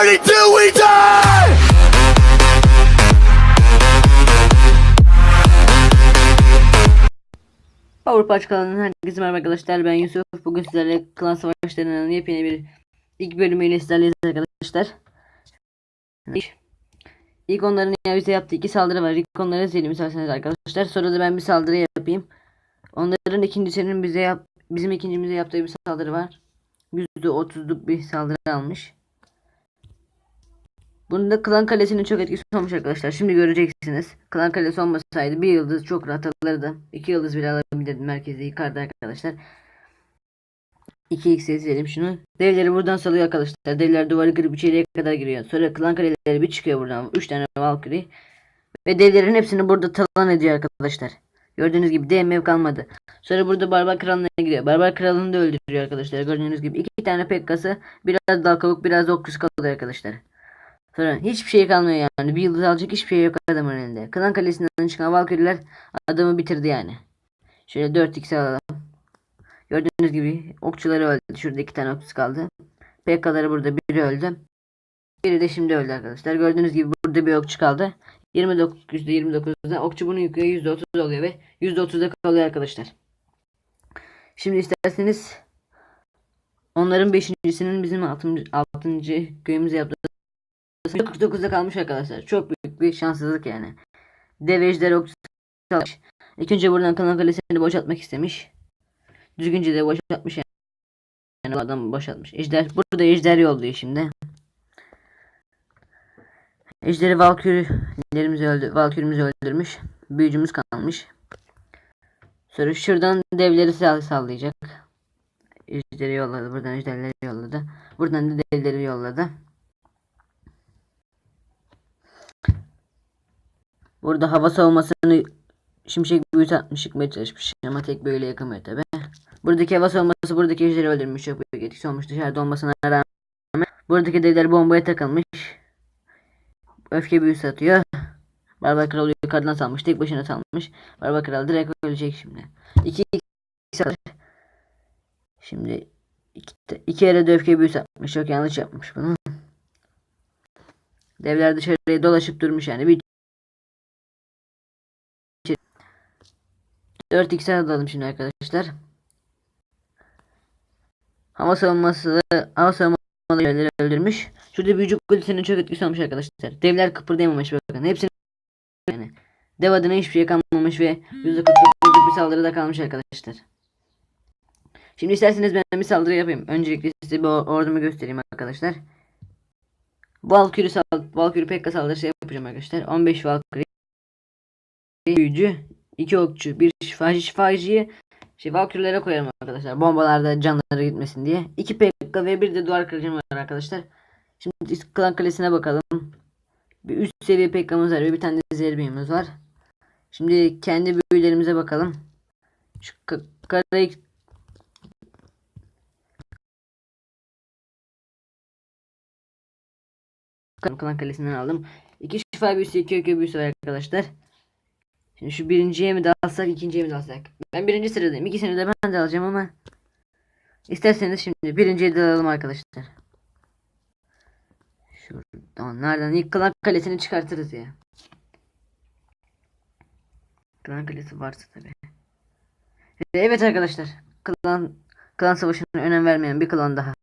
party till we die! Avrupa Aç kanalından herkese merhaba arkadaşlar. Ben Yusuf. Bugün sizlerle klan savaşlarının yepyeni bir ilk bölümüyle sizlerleyiz arkadaşlar. İlk onların bize yaptığı iki saldırı var. İlk onları izleyelim isterseniz arkadaşlar. Sonra da ben bir saldırı yapayım. Onların ikincisinin bize yap bizim ikincimize yaptığı bir saldırı var. %30'luk bir saldırı almış Bunda Klan Kalesi'nin çok etkisi olmuş arkadaşlar. Şimdi göreceksiniz. Klan Kalesi olmasaydı bir yıldız çok rahat alırdı. İki yıldız bile alabilirdim merkezi yukarıda arkadaşlar. 2x izleyelim şunu. Devleri buradan salıyor arkadaşlar. Devler duvarı kırıp içeriye kadar giriyor. Sonra Klan Kaleleri bir çıkıyor buradan. 3 tane Valkyrie. Ve devlerin hepsini burada talan ediyor arkadaşlar. Gördüğünüz gibi mev kalmadı. Sonra burada Barbar Kralı'na giriyor. Barbar Kralı'nı da öldürüyor arkadaşlar. Gördüğünüz gibi iki tane pekkası, biraz dal kavuk, biraz da okçusu kalıyor arkadaşlar. Sonra hiçbir şey kalmıyor yani. Bir yıldız alacak hiçbir şey yok adamın elinde. Klan Kalesi'nden çıkan Valkyrie'ler adamı bitirdi yani. Şöyle 4x alalım. Gördüğünüz gibi okçuları öldü. Şurada iki tane okçusu kaldı. PK'ları burada biri öldü. Biri de şimdi öldü arkadaşlar. Gördüğünüz gibi burada bir okçu kaldı. 29 %29'da okçu bunu yıkıyor %30 oluyor ve %30'da kalıyor arkadaşlar. Şimdi isterseniz onların beşincisinin bizim 6. 6. köyümüze yaptığı 49'da kalmış arkadaşlar. Çok büyük bir şanssızlık yani. Dev ejder okçusu kalmış. İlk önce buradan kalan kalesini boşaltmak istemiş. Düzgünce de boşaltmış yani. Yani adam boşaltmış. Ejder burada ejder yolluyor şimdi. Ejderi Valkyrie'lerimizi öldü Valkyrie'mizi öldürmüş. Büyücümüz kalmış. Sonra şuradan devleri sall sallayacak. Ejderi yolladı. Buradan ejderleri yolladı. Buradan da devleri yolladı. Burada hava savunmasını şimşek büyüt atmış çıkmaya çalışmış ama tek böyle yakamıyor tabi. Buradaki hava savunması buradaki ejderi öldürmüş çok büyük etkisi olmuş dışarıda olmasına rağmen. Buradaki devler bombaya takılmış. Öfke büyüsü atıyor. Barbar Kral yukarıdan salmış tek başına salmış. Barbar Kral direkt ölecek şimdi. İki, iki Şimdi iki, iki yere de öfke büyüsü atmış çok yanlış yapmış bunu. Devler dışarıya dolaşıp durmuş yani bir 4x'e alalım şimdi arkadaşlar. Hava savunması hava savunmaları yerleri öldürmüş. Şurada büyücü kulesinin çok etkisi olmuş arkadaşlar. Devler kıpırdayamamış bakın. Hepsini yani dev adına hiçbir şey kalmamış ve %49'luk bir saldırıda kalmış arkadaşlar. Şimdi isterseniz ben bir saldırı yapayım. Öncelikle size bir ordumu göstereyim arkadaşlar. Valkyrie sal Valkyrie Pekka saldırısı yapacağım arkadaşlar. 15 Valkyrie büyücü iki okçu, bir şifacı, şifacıyı şey Valkyrie'lere koyarım arkadaşlar. Bombalarda canları gitmesin diye. İki PK ve bir de duvar kırıcım var arkadaşlar. Şimdi klan kalesine bakalım. Bir üst seviye PK'mız var ve bir tane de zerbiyemiz var. Şimdi kendi büyülerimize bakalım. Şu karayı Klan kalesinden aldım. İki şifa büyüsü, iki ökü büyüsü var arkadaşlar. Şimdi şu birinciye mi dalsak ikinciye mi dalsak? Ben birinci sıradayım. İkisini de ben de alacağım ama. İsterseniz şimdi birinciye de alalım arkadaşlar. Şuradan nereden? İlk klan kalesini çıkartırız ya. Klan kalesi varsa tabi. Evet arkadaşlar. Klan, klan savaşına önem vermeyen bir klan daha.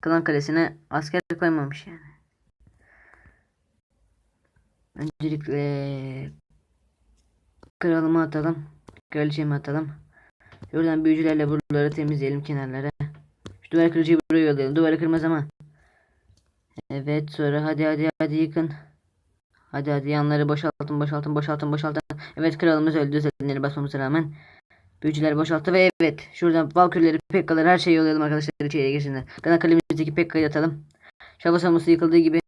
Klan kalesine asker koymamış yani. Öncelikle Kralımı atalım. Kraliçemi atalım. Şuradan büyücülerle buraları temizleyelim kenarlara. Şu duvar kırıcıyı buraya yollayalım. Duvarı kırmaz ama. Evet sonra hadi hadi hadi yıkın. Hadi hadi yanları boşaltın boşaltın boşaltın boşaltın. Evet kralımız öldü özellikleri basmamıza rağmen. Büyücüler boşalttı ve evet şuradan Valkyrie'leri Pekka'ları her şeyi yollayalım arkadaşlar içeriye girsinler. Kana kalemizdeki Pekka'yı atalım. Şava savunması yıkıldığı gibi.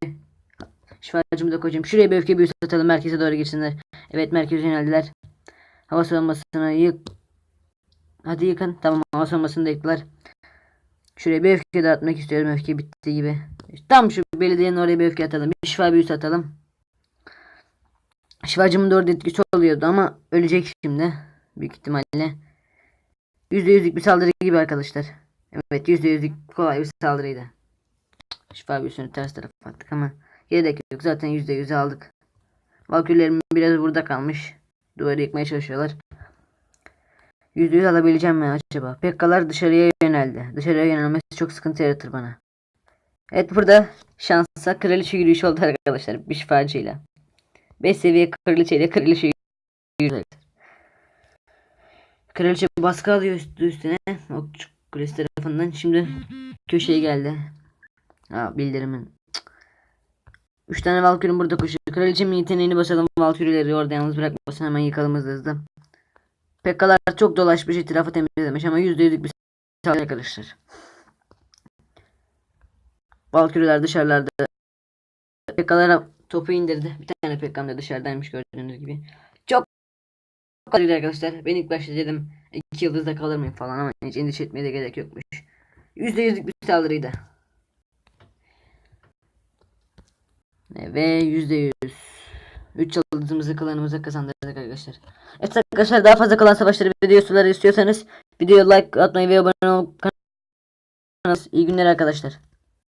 Şifacımı da koyacağım. Şuraya bir öfke büyüsü atalım merkeze doğru girsinler. Evet merkeze yöneldiler. Hava savunmasını yık. Hadi yıkın. Tamam hava savunmasını da yıktılar. Şuraya bir öfke dağıtmak istiyorum. Öfke bitti gibi. Tam şu belediyenin oraya bir öfke atalım. Bir şifa büyüsü atalım. Şifacımın orada etkisi oluyordu ama ölecek şimdi. Büyük ihtimalle. %100'lük bir saldırı gibi arkadaşlar. Evet %100'lük kolay bir saldırıydı. Şifa büyüsünü ters tarafa attık ama gerek yok. Zaten %100 aldık. Valkürlerim biraz burada kalmış. Duvarı yıkmaya çalışıyorlar. %100 alabileceğim mi acaba? Pekkalar dışarıya yöneldi. Dışarıya yönelmesi çok sıkıntı yaratır bana. Evet burada şansa kraliçe yürüyüşü oldu arkadaşlar. Bir şifacıyla. 5 seviye kraliçeyle kraliçe yürüyüşü. Kraliçe baskı alıyor üstü üstüne. Okçu kulesi tarafından. Şimdi köşeye geldi. Ha bildirimin. 3 tane Valkyrie'm burada koşuyor. Kraliçemin yeteneğini basalım. Valkyrie'leri orada yalnız bırakmasın. Hemen yıkalım hızlı hızlı. Pekkalar çok dolaşmış etrafı temizlemiş ama %100'lük bir sağlık arkadaşlar. Valkyrie'ler dışarılarda. Pekkalara topu indirdi. Bir tane Pekkam da dışarıdaymış gördüğünüz gibi. Çok Hadi arkadaşlar ben ilk başta dedim 2 yıldızda kalır mıyım falan ama hiç endişe etmeye de gerek yokmuş. %100'lük bir saldırıydı. Ve %100 3 yıldızımızı klanımıza kazandırdık arkadaşlar. Evet arkadaşlar daha fazla kalan savaşları videoları istiyorsanız videoya like atmayı ve abone olmayı İyi günler arkadaşlar.